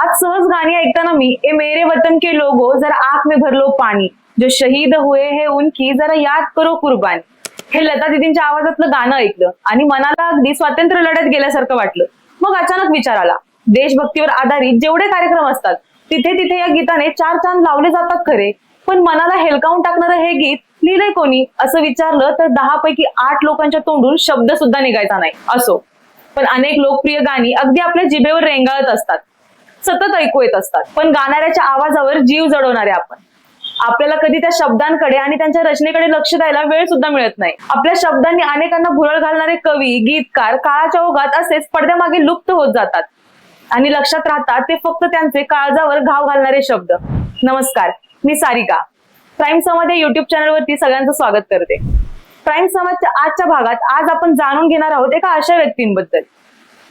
आज सहज गाणी ऐकताना मी ए मेरे वतन के लोगो जरा आंख में भरलो पाणी जो शहीद हुए है उनकी जरा याद करो कुर्बानी. हे लता दिदींच्या आवाजातलं गाणं ऐकलं आणि मनाला अगदी स्वातंत्र्य लढ्यात गेल्यासारखं वाटलं. मग अचानक विचार आला. देशभक्तीवर आधारित जेवढे कार्यक्रम असतात तिथे तिथे या गीताने चार चांद लावले जातात खरे. पण मनाला हेलकावून टाकणारं हे गीत लिहिलंय कोणी? असं विचारलं तर दहा पैकी आठ लोकांच्या तोंडून शब्द सुद्धा निघायचा नाही. असो. पण अनेक लोकप्रिय गाणी अगदी आपल्या जिभेवर रेंगाळत असतात. सतत ऐकू येत असतात. पण गाणाऱ्याच्या आवाजावर जीव जडवणारे आपण. आपल्याला कधी त्या शब्दांकडे आणि त्यांच्या रचनेकडे लक्ष द्यायला वेळ सुद्धा मिळत नाही. आपल्या शब्दांनी अनेकांना भुरळ घालणारे कवी गीतकार काळाच्या ओघात असेच पडद्यामागे लुप्त होत जातात. आणि लक्षात राहतात ते फक्त त्यांचे काळजावर घाव घालणारे शब्द. नमस्कार मी सारिका. प्राईम संवाद या युट्यूब चॅनलवरती सगळ्यांचं स्वागत करते. प्राईम समाजच्या आजच्या भागात आज आपण जाणून घेणार आहोत एका अशा व्यक्तींबद्दल.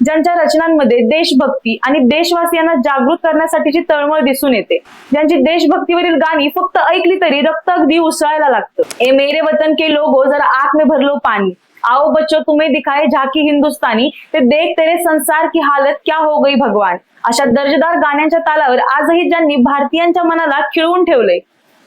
ज्यांच्या रचनांमध्ये देशभक्ती आणि देशवासियांना जागृत करण्यासाठीची तळमळ दिसून येते. ज्यांची देशभक्तीवरील गाणी फक्त ऐकली तरी रक्त अगदी उसळायला लागतं. ए मेरे वतन के लोगो जरा आंख में पाणी. आओ बच्चो तुम्हें दिखाए झाकी हिंदुस्तानी. ते देख तेरे संसार की हालत क्या हो गई भगवान. अशा दर्जेदार गाण्यांच्या तालावर आजही ज्यांनी भारतीयांच्या मनाला खिळवून ठेवलंय.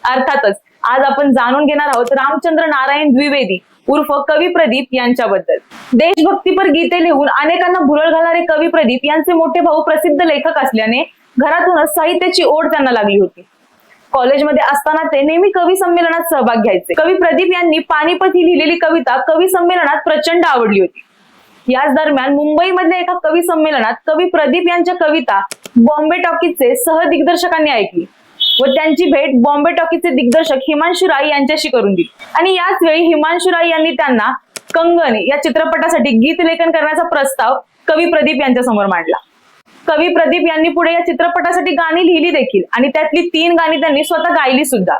अर्थातच आज आपण जाणून घेणार आहोत रामचंद्र नारायण द्विवेदी उर्फ कवी प्रदीप यांच्याबद्दल. देशभक्तीपर गीते लिहून अनेकांना भुरळ घालणारे कवी प्रदीप यांचे मोठे भाऊ प्रसिद्ध लेखक असल्याने घरातूनच साहित्याची ओढ त्यांना लागली होती. कॉलेजमध्ये असताना ते नेहमी कवी संमेलनात सहभाग घ्यायचे. कवी प्रदीप यांनी पानिपत ही लिहिलेली कविता कवी संमेलनात प्रचंड आवडली होती. याच दरम्यान मुंबईमधल्या एका कवी संमेलनात कवी प्रदीप यांच्या कविता बॉम्बे टॉकीजचे सहदिग्दर्शकांनी ऐकली. व त्यांची भेट बॉम्बे टॉकीचे दिग्दर्शक हिमांशू राय यांच्याशी करून दिली. आणि याच वेळी हिमांशू राय यांनी त्यांना कंगन या चित्रपटासाठी गीत लेखन करण्याचा प्रस्ताव कवी प्रदीप यांच्या समोर मांडला. कवी प्रदीप यांनी पुढे या चित्रपटासाठी गाणी लिहिली देखील आणि त्यातली तीन गाणी त्यांनी स्वतः गायली सुद्धा.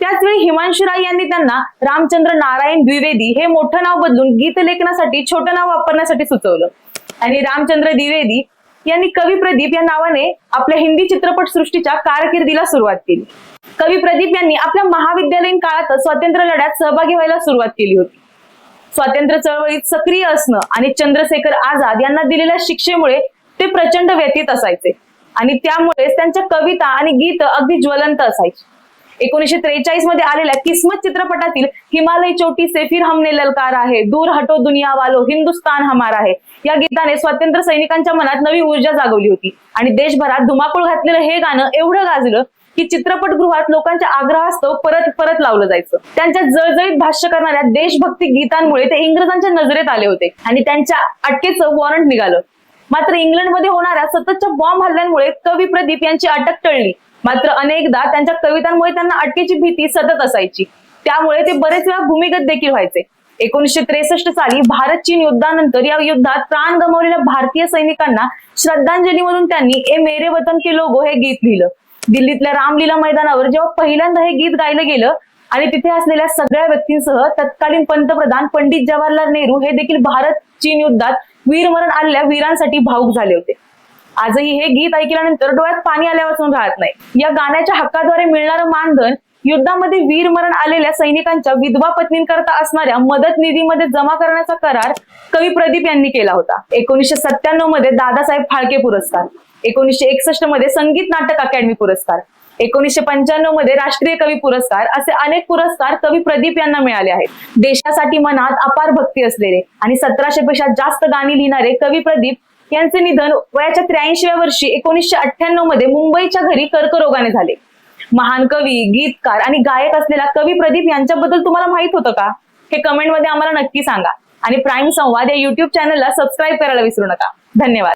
त्याचवेळी हिमांशु हिमांशू राय यांनी त्यांना रामचंद्र नारायण द्विवेदी हे मोठं नाव बदलून गीत लेखनासाठी छोटं नाव वापरण्यासाठी सुचवलं. आणि रामचंद्र द्विवेदी यांनी कवी प्रदीप या नावाने आपल्या हिंदी चित्रपट सृष्टीच्या कारकिर्दीला सुरुवात केली. कवी प्रदीप यांनी आपल्या महाविद्यालयीन काळात स्वातंत्र्य लढ्यात सहभागी व्हायला सुरुवात केली होती. स्वातंत्र्य चळवळीत सक्रिय असणं आणि चंद्रशेखर आझाद यांना दिलेल्या शिक्षेमुळे ते प्रचंड व्यतीत असायचे आणि त्यामुळेच त्यांच्या कविता आणि गीत अगदी ज्वलंत असायची. एकोणीशे त्रेचाळीसमध्ये आलेल्या किस्मत चित्रपटातील हिमालय चोटी से फिर हमने ललकार आहे. दूर हटो दुनिया वालो हिंदुस्तान हमार आहे. या गीताने स्वातंत्र्य सैनिकांच्या मनात नवी ऊर्जा जागवली होती. आणि देशभरात धुमाकूळ घातलेलं हे गाणं एवढं गाजलं की चित्रपटगृहात लोकांच्या आग्रहास्तव परत परत लावलं जायचं. त्यांच्या जळजळीत भाष्य करणाऱ्या देशभक्ती गीतांमुळे ते इंग्रजांच्या नजरेत आले होते. आणि त्यांच्या अटकेचं वॉरंट निघालं. मात्र इंग्लंडमध्ये होणाऱ्या सततच्या बॉम्ब हल्ल्यांमुळे कवी प्रदीप यांची अटक टळली. मात्र अनेकदा त्यांच्या कवितांमुळे त्यांना अटकेची भीती सतत असायची. त्यामुळे ते बरेच वेळा भूमिगत देखील व्हायचे. एकोणीसशे त्रेसष्ट साली भारत चीन युद्धानंतर या युद्धात प्राण गमावलेल्या भारतीय सैनिकांना श्रद्धांजली म्हणून त्यांनी ए मेरे वतन के लोगो हे गीत लिहिलं. दिल्लीतल्या रामलीला मैदानावर जेव्हा पहिल्यांदा हे गीत गायलं गेलं आणि तिथे असलेल्या सगळ्या व्यक्तींसह तत्कालीन पंतप्रधान पंडित जवाहरलाल नेहरू हे देखील भारत चीन युद्धात वीरमरण आलेल्या वीरांसाठी भाऊक झाले होते. आजही हे गीत ऐकल्यानंतर डोळ्यात पाणी आल्यापासून राहत नाही. या गाण्याच्या हक्काद्वारे मिळणारं मानधन युद्धामध्ये वीरमरण आलेल्या सैनिकांच्या विधवा पत्नींकरता असणाऱ्या मदत निधीमध्ये जमा करण्याचा करार कवी प्रदीप यांनी केला होता. एकोणीसशे सत्त्याण्णवमध्ये दादासाहेब फाळके पुरस्कार एकोणीसशे एकसष्टमध्ये संगीत नाटक अकॅडमी पुरस्कार एकोणीसशे पंच्याण्णवमध्ये राष्ट्रीय कवी पुरस्कार असे अनेक पुरस्कार कवी प्रदीप यांना मिळाले आहेत. देशासाठी मनात अपार भक्ती असलेले आणि सतराशे पेक्षा जास्त गाणी लिहिणारे कवी प्रदीप यांचे निधन वयाच्या त्र्याऐंशीव्या वर्षी एकोणीसशे अठ्ठ्याण्णवमध्ये मुंबईच्या घरी कर्करोगाने झाले. महान कवी गीतकार आणि गायक असलेला कवी प्रदीप यांच्याबद्दल तुम्हाला माहीत होतं का? हे कमेंटमध्ये आम्हाला नक्की सांगा. आणि प्राईम संवाद या युट्यूब चॅनलला सबस्क्राईब करायला विसरू नका. धन्यवाद.